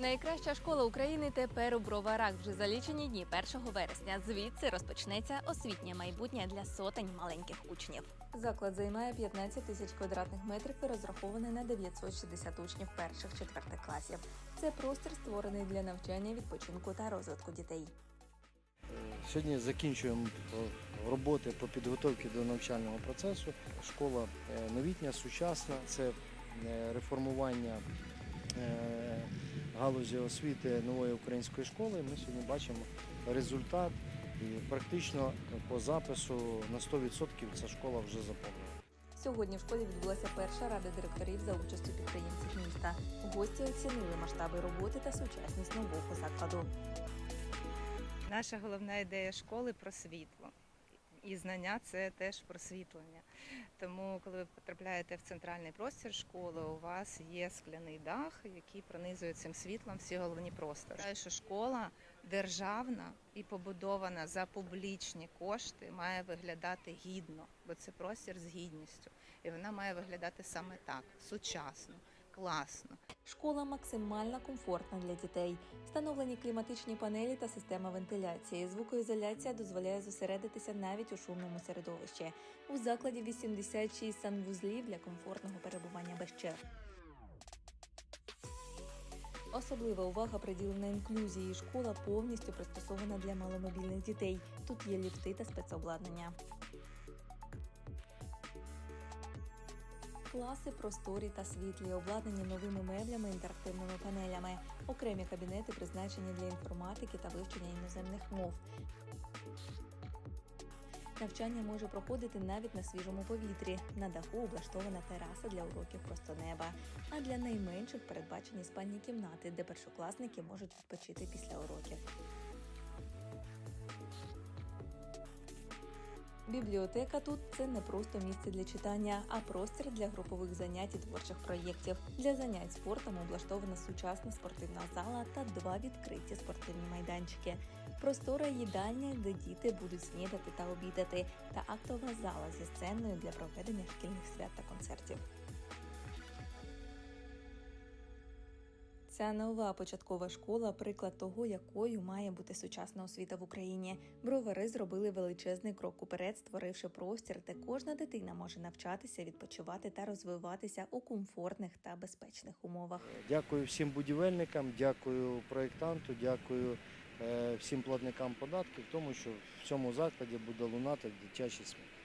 Найкраща школа України тепер у броварах. Вже за лічені дні 1 вересня. Звідси розпочнеться освітнє майбутнє для сотень маленьких учнів. Заклад займає 15 тисяч квадратних метрів і розрахований на 960 учнів перших четвертих класів. Це простір створений для навчання, відпочинку та розвитку дітей. Сьогодні закінчуємо е, роботи по підготовці до навчального процесу. Школа е, новітня, сучасна, це е, реформування галузі освіти нової української школи. Ми сьогодні бачимо результат і практично по запису на 100% ця школа вже заповнена. Сьогодні в школі відбулася перша рада директорів за участю підприємців міста. Гості оцінили масштаби роботи та сучасність нового закладу. Наша головна ідея школи про світло. І знання це теж просвітлення. Тому, коли ви потрапляєте в центральний простір школи, у вас є скляний дах, який пронизує цим світлом всі головні простори. Що школа державна і побудована за публічні кошти має виглядати гідно, бо це простір з гідністю. І вона має виглядати саме так: сучасно, класно. Школа максимально комфортна для дітей. Встановлені кліматичні панелі та система вентиляції. Звукоізоляція дозволяє зосередитися навіть у шумному середовищі. У закладі 86 санвузлів для комфортного перебування без черг. Особлива увага приділена інклюзії. Школа повністю пристосована для маломобільних дітей. Тут є ліфти та спецобладнання. Класи просторі та світлі, обладнані новими меблями, інтерактивними панелями, окремі кабінети призначені для інформатики та вивчення іноземних мов. Навчання може проходити навіть на свіжому повітрі. На даху облаштована тераса для уроків просто неба. А для найменших передбачені спальні кімнати, де першокласники можуть відпочити після уроків. Бібліотека тут це не просто місце для читання, а простір для групових занять і творчих проєктів. Для занять спортом облаштована сучасна спортивна зала та два відкриті спортивні майданчики. Простора їдальня, де діти будуть снідати та обідати, та актова зала зі сценою для проведення шкільних свят та концертів. Ця нова початкова школа приклад того, якою має бути сучасна освіта в Україні. Бровари зробили величезний крок уперед, створивши простір, де кожна дитина може навчатися, відпочивати та розвиватися у комфортних та безпечних умовах. Дякую всім будівельникам, дякую проєктанту, дякую е, всім платникам податків, тому що в цьому закладі буде лунати дитячий сміх.